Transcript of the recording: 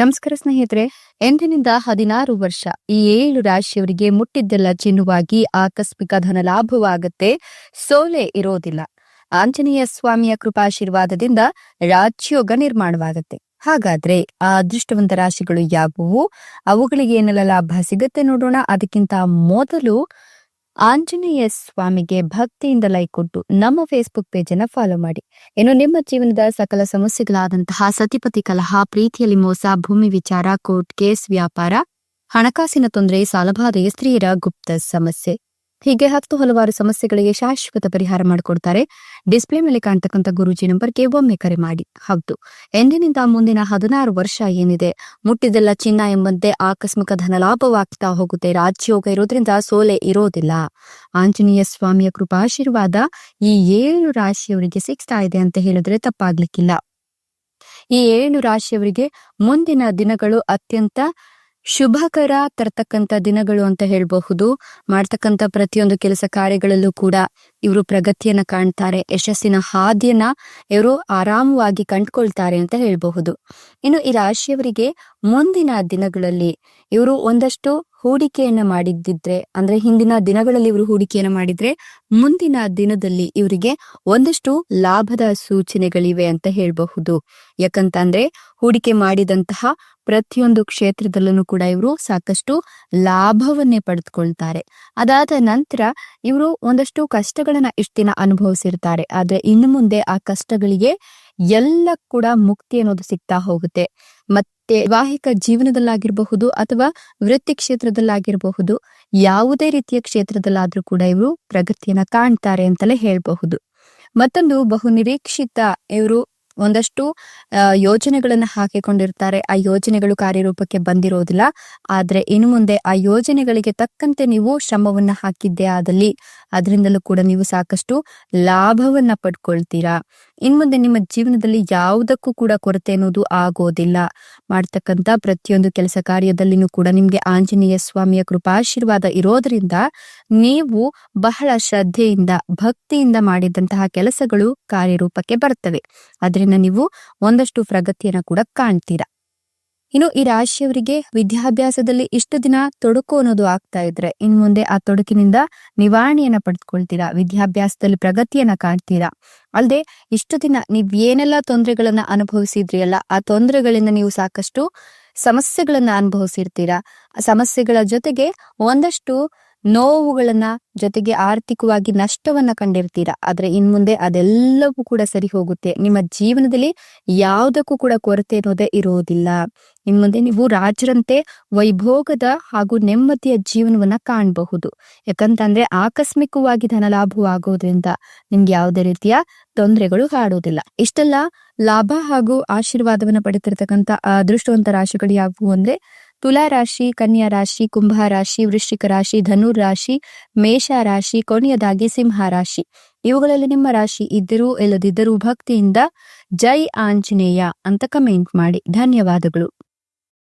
ನಮಸ್ಕಾರ ಸ್ನೇಹಿತರೆ, ಎಂದಿನಿಂದ ಹದಿನಾರು ವರ್ಷ ಈ ಏಳು ರಾಶಿಯವರಿಗೆ ಮುಟ್ಟಿದ್ದೆಲ್ಲ ಚಿನ್ನವಾಗಿ ಆಕಸ್ಮಿಕ ಧನ ಲಾಭವಾಗುತ್ತೆ, ಸೋಲೆ ಇರೋದಿಲ್ಲ. ಆಂಜನೇಯ ಸ್ವಾಮಿಯ ಕೃಪಾಶೀರ್ವಾದದಿಂದ ರಾಜ್ಯೋಗ ನಿರ್ಮಾಣವಾಗುತ್ತೆ. ಹಾಗಾದ್ರೆ ಆ ಅದೃಷ್ಟವಂತ ರಾಶಿಗಳು ಯಾವುವು? ಅವುಗಳಿಗೆ ಏನೆಲ್ಲ ಲಾಭ ಸಿಗುತ್ತೆ ನೋಡೋಣ. ಅದಕ್ಕಿಂತ ಮೊದಲು ಆಂಜನೇಯ ಸ್ವಾಮಿಗೆ ಭಕ್ತಿಯಿಂದ ಲೈಕ್ ಕೊಟ್ಟು ನಮ್ಮ ಫೇಸ್ಬುಕ್ ಪೇಜ್ ಅನ್ನ ಫಾಲೋ ಮಾಡಿ. ಇನ್ನು ನಿಮ್ಮ ಜೀವನದ ಸಕಲ ಸಮಸ್ಯೆಗಳಾದಂತಹ ಸತಿಪತಿ ಕಲಹ, ಪ್ರೀತಿಯಲ್ಲಿ ಮೋಸ, ಭೂಮಿ ವಿಚಾರ ಕೋರ್ಟ್ ಕೇಸ್ ವ್ಯಾಪಾರ, ಹಣಕಾಸಿನ ತೊಂದರೆ ಸಾಲಬಾಧೆ ಸ್ತ್ರೀಯರ ಗುಪ್ತ ಸಮಸ್ಯೆ. ಹೀಗೆ ಹತ್ತು ಹಲವಾರು ಸಮಸ್ಯೆಗಳಿಗೆ ಶಾಶ್ವತ ಪರಿಹಾರ ಮಾಡಿಕೊಡ್ತಾರೆ. ಡಿಸ್ಪ್ಲೇ ಮೇಲೆ ಕಾಣ್ತಕ್ಕಂಥ ಗುರುಜಿ ನಂಬರ್ಗೆ ಒಮ್ಮೆ ಕರೆ ಮಾಡಿ. ಹೌದು. ಎಂದಿನಿಂದ ಮುಂದಿನ ಹದಿನಾರು ವರ್ಷ ಏನಿದೆ? ಮುಟ್ಟಿದೆಲ್ಲ ಚಿನ್ನ ಎಂಬಂತೆ ಆಕಸ್ಮಿಕ ಧನ ಲಾಭವಾಗ್ತಾ ಹೋಗುತ್ತೆ. ರಾಜ್ಯೋಗ ಇರೋದ್ರಿಂದ ಸೋಲೆ ಇರೋದಿಲ್ಲ. ಆಂಜನೇಯ ಸ್ವಾಮಿಯ ಕೃಪಾಶೀರ್ವಾದ ಈ ಏಳು ರಾಶಿಯವರಿಗೆ ಸಿಗ್ತಾ ಇದೆ ಅಂತ ಹೇಳಿದ್ರೆ ತಪ್ಪಾಗ್ಲಿಕ್ಕಿಲ್ಲ. ಈ ಏಳು ರಾಶಿಯವರಿಗೆ ಮುಂದಿನ ದಿನಗಳು ಅತ್ಯಂತ ಶುಭಕರ ತರ್ತಕ್ಕಂಥ ದಿನಗಳು ಅಂತ ಹೇಳಬಹುದು. ಮಾಡ್ತಕ್ಕಂಥ ಪ್ರತಿಯೊಂದು ಕೆಲಸ ಕಾರ್ಯಗಳಲ್ಲೂ ಕೂಡ ಇವರು ಪ್ರಗತಿಯನ್ನ ಕಾಣ್ತಾರೆ. ಯಶಸ್ಸಿನ ಹಾದಿಯನ್ನ ಇವರು ಆರಾಮವಾಗಿ ಕಂಡುಕೊಳ್ತಾರೆ ಅಂತ ಹೇಳಬಹುದು. ಇನ್ನು ಈ ರಾಶಿಯವರಿಗೆ ಮುಂದಿನ ದಿನಗಳಲ್ಲಿ ಇವರು ಒಂದಷ್ಟು ಹೂಡಿಕೆಯನ್ನ ಮಾಡಿದ್ದಿದ್ರೆ, ಅಂದ್ರೆ ಹಿಂದಿನ ದಿನಗಳಲ್ಲಿ ಇವರು ಹೂಡಿಕೆಯನ್ನ ಮಾಡಿದ್ರೆ, ಮುಂದಿನ ದಿನದಲ್ಲಿ ಇವರಿಗೆ ಒಂದಷ್ಟು ಲಾಭದ ಸೂಚನೆಗಳಿವೆ ಅಂತ ಹೇಳಬಹುದು. ಯಾಕಂತಂದ್ರೆ, ಹೂಡಿಕೆ ಮಾಡಿದಂತಹ ಪ್ರತಿಯೊಂದು ಕ್ಷೇತ್ರದಲ್ಲೂ ಕೂಡ ಇವರು ಸಾಕಷ್ಟು ಲಾಭವನ್ನೇ ಪಡೆದುಕೊಳ್ತಾರೆ. ಅದಾದ ನಂತರ ಇವರು ಒಂದಷ್ಟು ಕಷ್ಟಗಳನ್ನ ಇಷ್ಟು ದಿನ ಅನುಭವಿಸಿರ್ತಾರೆ. ಆದ್ರೆ ಇನ್ನು ಮುಂದೆ ಆ ಕಷ್ಟಗಳಿಗೆ ಎಲ್ಲ ಕೂಡ ಮುಕ್ತಿ ಅನ್ನೋದು ಸಿಗ್ತಾ ಹೋಗುತ್ತೆ. ಮತ್ತೆ ವೈವಾಹಿಕ ಜೀವನದಲ್ಲಾಗಿರಬಹುದು ಅಥವಾ ವೃತ್ತಿ ಕ್ಷೇತ್ರದಲ್ಲಾಗಿರಬಹುದು, ಯಾವುದೇ ರೀತಿಯ ಕ್ಷೇತ್ರದಲ್ಲಾದ್ರೂ ಕೂಡ ಇವರು ಪ್ರಗತಿಯನ್ನ ಕಾಣ್ತಾರೆ ಅಂತಲೇ ಹೇಳಬಹುದು. ಮತ್ತೊಂದು ಬಹು ನಿರೀಕ್ಷಿತ ಇವರು ಒಂದಷ್ಟು ಯೋಜನೆಗಳನ್ನ ಹಾಕಿಕೊಂಡಿರ್ತಾರೆ. ಆ ಯೋಜನೆಗಳು ಕಾರ್ಯರೂಪಕ್ಕೆ ಬಂದಿರೋದಿಲ್ಲ. ಆದ್ರೆ ಇನ್ನು ಮುಂದೆ ಆ ಯೋಜನೆಗಳಿಗೆ ತಕ್ಕಂತೆ ನೀವು ಶ್ರಮವನ್ನ ಹಾಕಿದ್ದೆ ಆದಲ್ಲಿ ಅದರಿಂದಲೂ ಕೂಡ ನೀವು ಸಾಕಷ್ಟು ಲಾಭವನ್ನ ಪಡ್ಕೊಳ್ತೀರಾ. ಇನ್ ಮುಂದೆ ನಿಮ್ಮ ಜೀವನದಲ್ಲಿ ಯಾವುದಕ್ಕೂ ಕೂಡ ಕೊರತೆ ಅನ್ನೋದು ಆಗೋದಿಲ್ಲ. ಮಾಡ್ತಕ್ಕಂತ ಪ್ರತಿಯೊಂದು ಕೆಲಸ ಕಾರ್ಯದಲ್ಲಿನೂ ಕೂಡ ನಿಮ್ಗೆ ಆಂಜನೇಯ ಸ್ವಾಮಿಯ ಕೃಪಾಶೀರ್ವಾದ ಇರೋದ್ರಿಂದ ನೀವು ಬಹಳ ಶ್ರದ್ಧೆಯಿಂದ, ಭಕ್ತಿಯಿಂದ ಮಾಡಿದಂತಹ ಕೆಲಸಗಳು ಕಾರ್ಯರೂಪಕ್ಕೆ ಬರ್ತವೆ. ಅದರಿಂದ ನೀವು ಒಂದಷ್ಟು ಪ್ರಗತಿಯನ್ನ ಕೂಡ ಕಾಣ್ತೀರಾ. ಇನ್ನು ಈ ರಾಶಿಯವರಿಗೆ ವಿದ್ಯಾಭ್ಯಾಸದಲ್ಲಿ ಇಷ್ಟು ದಿನ ತೊಡಕು ಅನ್ನೋದು ಆಗ್ತಾ ಇದ್ರೆ, ಇನ್ ಮುಂದೆ ಆ ತೊಡಕಿನಿಂದ ನಿವಾರಣೆಯನ್ನ ಪಡೆದುಕೊಳ್ತೀರಾ? ವಿದ್ಯಾಭ್ಯಾಸದಲ್ಲಿ ಪ್ರಗತಿಯನ್ನ ಕಾಣ್ತೀರಾ? ಅಲ್ಲದೆ ಇಷ್ಟು ದಿನ ನೀವ್ ಏನೆಲ್ಲ ತೊಂದರೆಗಳನ್ನ ಅನುಭವಿಸಿದ್ರಿ ಅಲ್ಲ ಆ ತೊಂದರೆಗಳಿಂದ ನೀವು ಸಾಕಷ್ಟು ಸಮಸ್ಯೆಗಳನ್ನ ಅನುಭವಿಸಿರ್ತೀರಾ? ಸಮಸ್ಯೆಗಳ ಜೊತೆಗೆ ಒಂದಷ್ಟು ನೋವುಗಳನ್ನ ಜೊತೆಗೆ ಆರ್ಥಿಕವಾಗಿ ನಷ್ಟವನ್ನ ಕಂಡಿರ್ತೀರಾ. ಆದ್ರೆ ಇನ್ ಮುಂದೆ ಅದೆಲ್ಲವೂ ಕೂಡ ಸರಿ ಹೋಗುತ್ತೆ. ನಿಮ್ಮ ಜೀವನದಲ್ಲಿ ಯಾವುದಕ್ಕೂ ಕೂಡ ಕೊರತೆ ಅನ್ನೋದೇ ಇರೋದಿಲ್ಲ. ಇನ್ ಮುಂದೆ ನೀವು ರಾಜರಂತೆ ವೈಭೋಗದ ಹಾಗೂ ನೆಮ್ಮದಿಯ ಜೀವನವನ್ನ ಕಾಣಬಹುದು. ಯಾಕಂತಂದ್ರೆ ಆಕಸ್ಮಿಕವಾಗಿ ಧನಲಾಭವಾಗೋದ್ರಿಂದ ನಿಮ್ಗೆ ಯಾವುದೇ ರೀತಿಯ ತೊಂದರೆಗಳು ಹಾಡೋದಿಲ್ಲ. ಇಷ್ಟೆಲ್ಲ ಲಾಭ ಹಾಗೂ ಆಶೀರ್ವಾದವನ್ನ ಪಡೆತಿರ್ತಕ್ಕಂಥ ಅದೃಷ್ಟವಂತ ರಾಶಿಗಳು ಯಾವುವು ಅಂದ್ರೆ ತುಲಾ ರಾಶಿ, ಕನ್ಯಾ ರಾಶಿ, ಕುಂಭ ರಾಶಿ, ವೃಶ್ಚಿಕ ರಾಶಿ ಧನುರ್ ರಾಶಿ, ಮೇಷ ರಾಶಿ, ಕೊನೆಯದಾಗಿ ಸಿಂಹ ರಾಶಿ. ಇವುಗಳಲ್ಲಿ ನಿಮ್ಮ ರಾಶಿ ಇದ್ದರೂ ಇಲ್ಲದಿದ್ದರೂ ಭಕ್ತಿಯಿಂದ ಜೈ ಆಂಜನೇಯ ಅಂತ ಕಮೆಂಟ್ ಮಾಡಿ. ಧನ್ಯವಾದಗಳು.